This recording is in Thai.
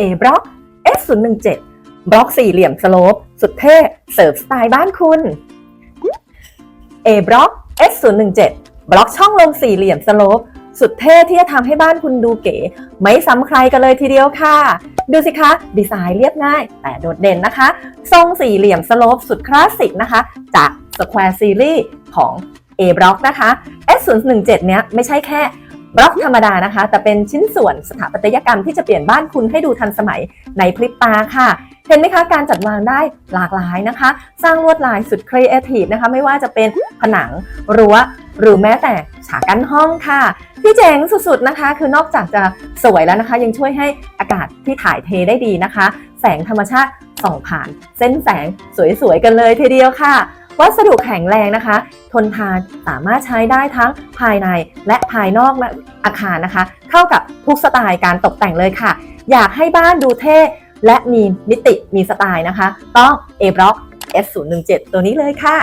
A Block S017 บล็อกสี่เหลี่ยมสโลปสุดเท่เสิร์ฟสไตล์บ้านคุณ A Block S017 บล็อกช่องลมสี่เหลี่ยมสโลปสุดเท่ที่จะทำให้บ้านคุณดูเก๋ ไม่ซ้ำใครกันเลยทีเดียวค่ะ ดูสิคะ ดีไซน์เรียบง่าย แต่โดดเด่นนะคะ ทรงสี่เหลี่ยมสโลปสุดคลาสสิกนะคะ จาก Square Series ของ A Block นะคะ S017 เนี้ยไม่ใช่แค่ บล็อกธรรมดานะคะ แต่เป็นชิ้นส่วนสถาปัตยกรรมที่จะเปลี่ยนบ้านคุณให้ดูทันสมัยในพริบตาค่ะ เห็นไหมคะการจัดวางได้หลากหลายนะคะ สร้างลวดลายสุดครีเอทีฟนะคะไม่ว่าจะเป็นผนังรั้วหรือแม้แต่ฉากกั้นห้องค่ะ ที่เจ๋งสุดๆนะคะ คือนอกจากจะสวยแล้วนะคะ ยังช่วยให้อากาศที่ถ่ายเทได้ดีนะคะ แสงธรรมชาติส่องผ่าน เส้นแสงสวยๆกันเลยทีเดียวค่ะ วัสดุแข็งแรงนะคะ ทนทานสามารถใช้ได้ทั้งภายในและภายนอกอาคารนะคะ เข้ากับทุกสไตล์การตกแต่งเลยค่ะ อยากให้บ้านดูเท่และมีมิติมีสไตล์นะคะ ต้อง A Block S017 ตัวนี้เลยค่ะ